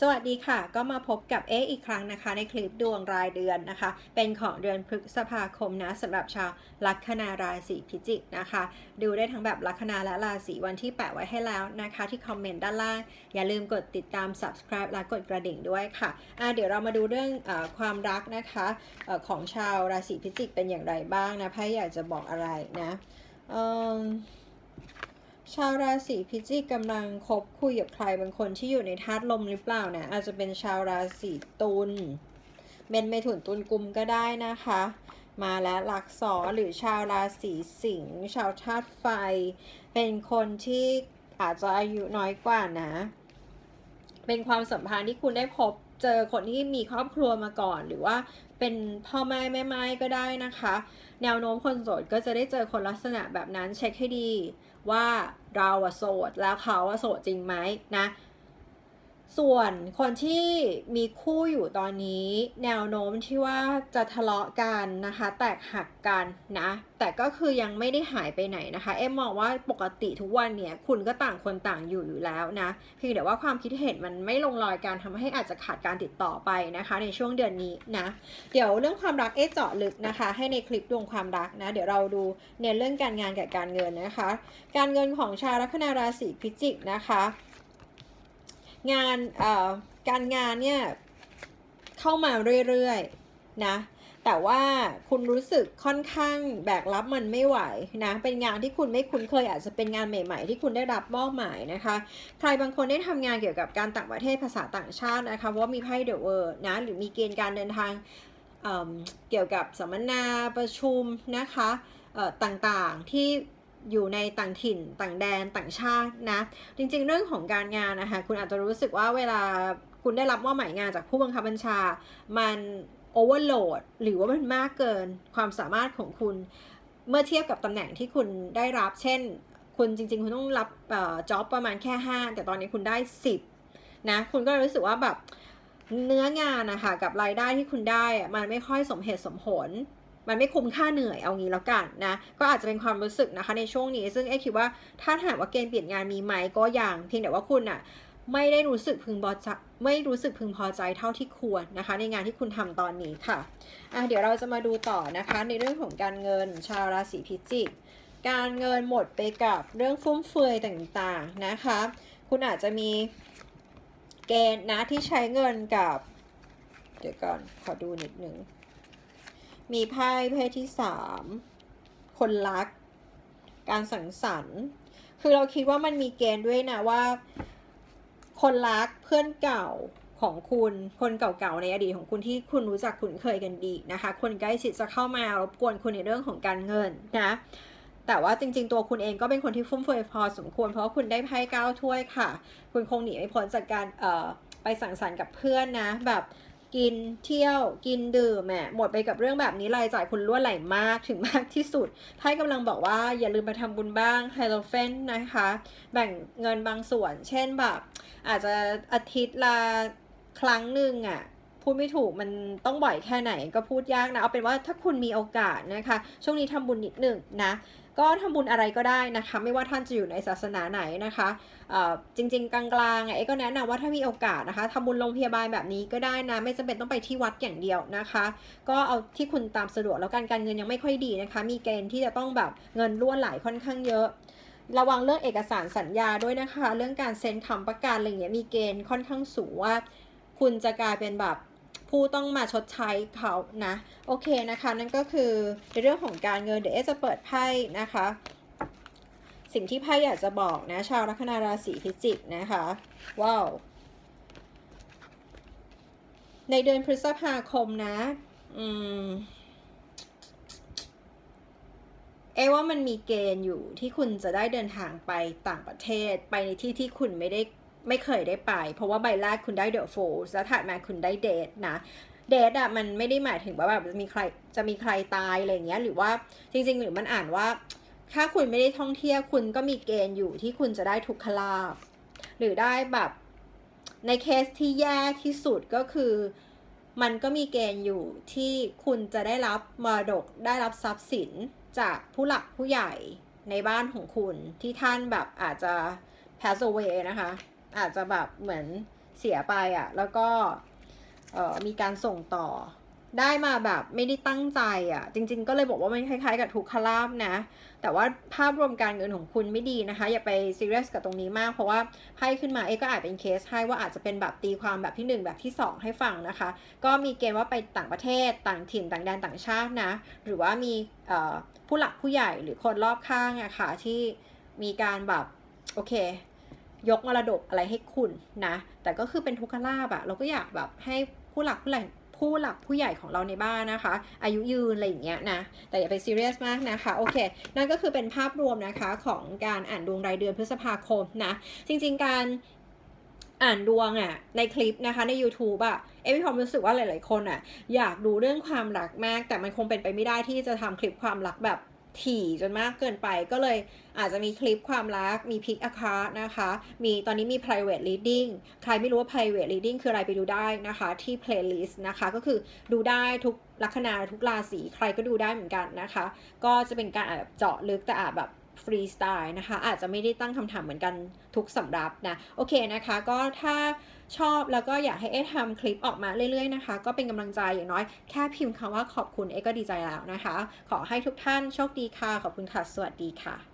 สวัสดีค่ะ ก็มาพบกับเอ๊อีกครั้งนะคะ ในคลิปดวงรายเดือนนะคะ เป็นของเดือนพฤษภาคมนะสำหรับชาวลัคนาราศีพิจิกนะคะ ดูได้ทั้งแบบลัคนาและราศีวันที่แปะไว้ให้แล้วนะคะ ที่คอมเมนต์ด้านล่าง อย่าลืมกดติดตาม subscribe และกดกระดิ่งด้วยค่ะะเดี๋ยวเรามาดูเรื่องอความรักนะคะอของชาวราศีพิจิกเป็นอย่างไรบ้างนะไพ่อยากจะบอกอะไรนะเอิ่ม ชาวราศีพิจิกกำลังคบคุยกับใครบางคนที่อยู่ในธาตุลมหรือเปล่านะอาจจะเป็นชาวราศีตุลเมนเมถุนตุลกุมก็ได้นะคะ มาแล้วหลักสอหรือชาวราศีสิงห์ชาวธาตุไฟ เป็นคนที่อาจจะอายุน้อยกว่านะ เป็นความสัมพันธ์ที่คุณได้พบ เจอคนที่มีครอบครัวมาก่อน หรือว่าเป็นพ่อไม้แม่ไม้ก็ได้นะคะ แนวโน้มคนโสดก็จะได้เจอคนลักษณะแบบนั้นเช็คให้ดีว่าเราอะโสดแล้วเขาอะโสดจริงไหมนะ ส่วนคนที่มีคู่อยู่ตอนนี้ แนวโน้มที่ว่าจะทะเลาะกันนะคะ แตกหักกันนะ แต่ก็คือยังไม่ได้หายไปไหนนะคะ เอ็มมองว่าปกติทุกวันเนี่ย คุณก็ต่างคนต่างอยู่อยู่แล้วนะ เพียงแต่ว่าความคิดเห็นมันไม่ลงรอยการทำให้อาจจะขาดการติดต่อไปนะคะ ในช่วงเดือนนี้นะ เดี๋ยวเรื่องความรักเอ๊ะเจาะลึกนะคะ ให้ในคลิปดวงความรักนะ เดี๋ยวเราดูเน้นเรื่องการงานกับการเงินนะคะ การเงินของชาวลัคนาราศีพิจิกนะคะ งานเอ่อการงานเนี่ยเข้ามาเรื่อยๆนะแต่ว่าคุณรู้สึกค่อนข้างแบกรับมันไม่ไหวนะเป็นงานที่คุณไม่คุ้นเคยอาจจะเป็นงานใหม่ ๆ ที่คุณได้รับมอบหมายนะคะ ใครบางคนได้ทำงานเกี่ยวกับการต่างประเทศภาษาต่างชาตินะคะว่ามีไพ่เดอะเวอร์นะหรือมีเกณฑ์การเดินทางเอิ่มเกี่ยวกับสัมมนาประชุมนะคะเอ่อต่างๆที่ อยู่ในต่างถิ่นต่างแดนต่างชาตินะ จริง ๆ เรื่องของการงานนะคะคุณอาจจะรู้สึกว่าเวลาคุณได้รับมอบหมายงานจากผู้บังคับบัญชา มันโอเวอร์โหลดหรือว่ามันมากเกินความสามารถของคุณ เมื่อเทียบกับตำแหน่งที่คุณได้รับ เช่น คุณจริง ๆ คุณต้องรับจ็อบประมาณแค่ 5 แต่ตอนนี้คุณได้ 10นะคุณก็รู้สึกว่าแบบเนื้องานนะคะกับรายได้ที่คุณได้อะมันไม่ค่อยสมเหตุสมผล มันไม่คุ้มค่าเหนื่อยเอางี้แล้วกันนะ ก็อาจจะเป็นความรู้สึกนะคะในช่วงนี้ ซึ่งเอคิดว่าถ้าถามว่าเกณฑ์เปลี่ยนงานมีไหมก็ยังเพียงแต่ว่าคุณอะไม่ได้รู้สึกพึงพอใจไม่รู้สึกพึงพอใจเท่าที่ควรนะคะ ในงานที่คุณทำตอนนี้ค่ะอะ เดี๋ยวเราจะมาดูต่อนะคะ ในเรื่องของการเงินชาวราศีพิจิก การเงินหมดไปกับเรื่องฟุ่มเฟือยต่างๆนะคะ คุณอาจจะมีเกณฑ์นะที่ใช้เงินกับ เดี๋ยวก่อนขอดูนิดนึง มีไพ่เพศที่สามคนรัก การสังสรรค์ คือเราคิดว่ามันมีเกณฑ์ด้วยนะว่า คนรักเพื่อนเก่าของคุณคนเก่าๆในอดีตของคุณที่คุณรู้จักคุ้นเคยกันดีนะคะ คนใกล้ชิดจะเข้ามารบกวนคุณในเรื่องของการเงินนะแต่ว่าจริง ๆ ตัวคุณเองก็เป็นคนที่ฟุ่มเฟือยพอสมควร เพราะคุณได้ไพ่เก้าถ้วยค่ะ คุณคงหนีไม่พ้นจากการเอ่อไปสังสรรค์กับเพื่อนนะ แบบ กินเที่ยวกินดื่มแหมหมดไปกับเรื่องแบบนี้รายจ่ายคุณล้วนไหลมากถึงมากที่สุดไพ่กำลังบอกว่าอย่าลืมไปทำบุญบ้างไฮโลเฟนนะคะ แบ่งเงินบางส่วน เช่นแบบอาจจะอาทิตย์ละครั้งหนึ่งอะ่ะ พูดไม่ถูกมันต้องบ่อยแค่ไหนก็พูดยากนะเอาเป็นว่าถ้าคุณมีโอกาสนะคะ ช่วงนี้ทำบุญนิดหนึ่งนะก็ทำบุญอะไรก็ได้นะคะ ไม่ว่าท่านจะอยู่ในศาสนาไหนนะคะจริง ๆ กลางๆอะเอ้ก็แนะนำว่าถ้ามีโอกาสนะคะทำบุญโรงพยาบาลแบบนี้ก็ได้นะ ไม่จำเป็นต้องไปที่วัดอย่างเดียวนะคะ ก็เอาที่คุณตามสะดวกแล้วกันการเงินยังไม่ค่อยดีนะคะ มีเกณฑ์ที่จะต้องแบบเงินล้วนไหลค่อนข้างเยอะระวังเรื่องเอกสารสัญญาด้วยนะคะ เรื่องการเซ็นคำประกันอะไรเงี้ยมีเกณฑ์ค่อนข้างสูงว่า คุณจะกลายเป็นแบบ ผู้ต้องมาชดใช้เขานะ โอเคนะคะ นั่นก็คือในเรื่องของการเงินเดี๋ยวเอจะเปิดไพ่นะคะ สิ่งที่ไพ่อยากจะบอกนะ ชาวลัคนาราศีพิจิกนะคะ ว้าวในเดือนพฤษภาคมนะ อืม เอว่ามันมีเกณฑ์อยู่ที่คุณจะได้เดินทางไปต่างประเทศไปในที่ที่คุณไม่ได้ ไม่เคยได้ไป เพราะว่าใบแรกคุณได้เดอะโฟล์สแล้วถัดมาคุณได้เดทนะเดทอะมันไม่ได้หมายถึงว่าแบบจะมีใครจะมีใครตายอะไรเงี้ยหรือว่าจริง ๆ หรือมันอ่านว่า ถ้าคุณไม่ได้ท่องเที่ยวคุณก็มีเกณฑ์อยู่ที่คุณจะได้ทุกขลาบหรือได้แบบในเคสที่แย่ที่สุดก็คือมันก็มีเกณฑ์อยู่ที่คุณจะได้รับมรดกได้รับทรัพย์สินจากผู้หลักผู้ใหญ่ในบ้านของคุณที่ท่านแบบอาจจะ pass away นะคะ อาจจะแบบเหมือนเสียไปอะ่ะ แล้วก็มีการส่งต่อ ได้มาแบบไม่ได้ตั้งใจอะ่ะ จริง ๆ ก็เลยบอกว่ามันคล้ายๆ กับทุกขลาบนะ แต่ว่าภาพรวมการเงินของคุณไม่ดีนะคะ อย่าไปซีเรียสกับตรงนี้มาก เพราะว่าไพ่ขึ้นมาเอก็อาจเป็นเคสให้ว่าอาจจะเป็นแบบตีความแบบที่ 1 แบบที่ 2 ให้ฟังนะคะ ก็มีเกณฑ์ว่าไปต่างประเทศต่างถิ่นต่างแดนต่างชาตินะ หรือว่ามีผู้หลักผู้ใหญ่หรือคนรอบข้างอะค่ะที่มีการแบบโอเค ยกมรดกอะไรให้คุณนะ แต่ก็คือเป็นทุกขลาบอะเราก็อยากแบบให้ผู้หลักผู้ใหญ่ผู้หลักผู้ใหญ่ของเราในบ้านนะคะ อายุยืนอะไรอย่างเงี้ยนะ แต่อย่าไปซีเรียสมากนะคะ โอเค นั่นก็คือเป็นภาพรวมนะคะของการอ่านดวงรายเดือนพฤษภาคมนะ จริง ๆ การอ่านดวงอะ่ะในคลิปนะคะใน YouTube อะ่ะเอมีความรู้สึกว่าหลาย ๆ คนอะ่ะอยากดูเรื่องความรักมาก แต่มันคงเป็นไปไม่ได้ที่จะทำคลิปความรักแบบ ถี่จนมากเกินไปก็เลยอาจจะมีคลิปความรัก มีพิกอาคานะคะ มีตอนนี้มี private reading ใครไม่รู้ว่า private reading คืออะไรไปดูได้นะคะที่ playlist นะคะก็คือดูได้ทุกลัคนาทุกราศีใครก็ดูได้เหมือนกันนะคะ ก็จะเป็นการแบบเจาะลึกแต่อาจแบบ ฟรีสไตล์นะคะ อาจจะไม่ได้ตั้งคำถามเหมือนกันทุกสำรับนะ โอเคนะคะ ก็ถ้าชอบแล้วก็อยากให้เอ๊ทำคลิปออกมาเรื่อยๆนะคะ ก็เป็นกำลังใจอย่างน้อยแค่พิมพ์คำว่าขอบคุณเอ๊ก็ดีใจแล้วนะคะ ขอให้ทุกท่านโชคดีค่ะ ขอบคุณค่ะ สวัสดีค่ะ